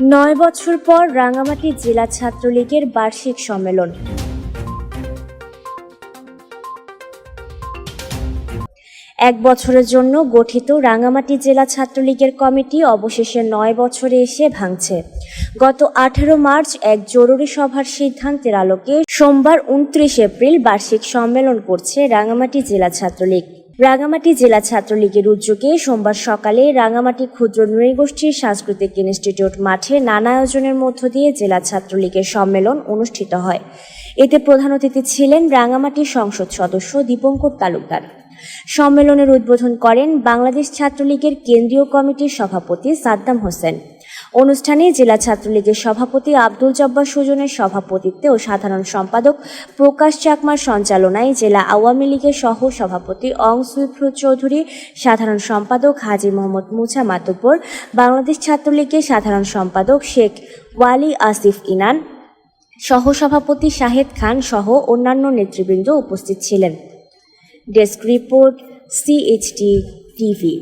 নয় বছর পর রাঙামাটি জেলা ছাত্রলীগের বার্ষিক সম্মেলন। এক বছরের জন্য গঠিত রাঙামাটি জেলা ছাত্রলীগের কমিটি অবশেষে নয় বছরে এসে ভাঙছে। গত আঠেরো মার্চ এক জরুরি সভার সিদ্ধান্তের আলোকে সোমবার উনত্রিশ এপ্রিল বার্ষিক সম্মেলন করছে রাঙামাটি জেলা ছাত্রলীগ। রাঙামাটি জেলা ছাত্রলীগের উদ্যোগে সোমবার সকালে রাঙামাটি ক্ষুদ্র নৃগোষ্ঠীর সাংস্কৃতিক ইনস্টিটিউট মাঠে নানা আয়োজনের মধ্য দিয়ে জেলা ছাত্রলীগের সম্মেলন অনুষ্ঠিত হয়। এতে প্রধান অতিথি ছিলেন রাঙামাটি সংসদ সদস্য দীপঙ্কর তালুকদার। সম্মেলনের উদ্বোধন করেন বাংলাদেশ ছাত্রলীগের কেন্দ্রীয় কমিটির সভাপতি সাদ্দাম হোসেন। অনুষ্ঠানে জেলা ছাত্রলীগের সভাপতি আব্দুল জব্বার সুজনের সভাপতিত্বে ও সাধারণ সম্পাদক প্রকাশ চাকমার সঞ্চালনায় জেলা আওয়ামী লীগের সহ সভাপতি অং সুইফ্রু চৌধুরী, সাধারণ সম্পাদক হাজি মোহাম্মদ মুছা মাতুব্বর, বাংলাদেশ ছাত্রলীগের সাধারণ সম্পাদক শেখ ওয়ালি আসিফ ইনান, সহসভাপতি শাহেদ খান সহ অন্যান্য নেতৃবৃন্দ উপস্থিত ছিলেন। Desk report, CHT TV.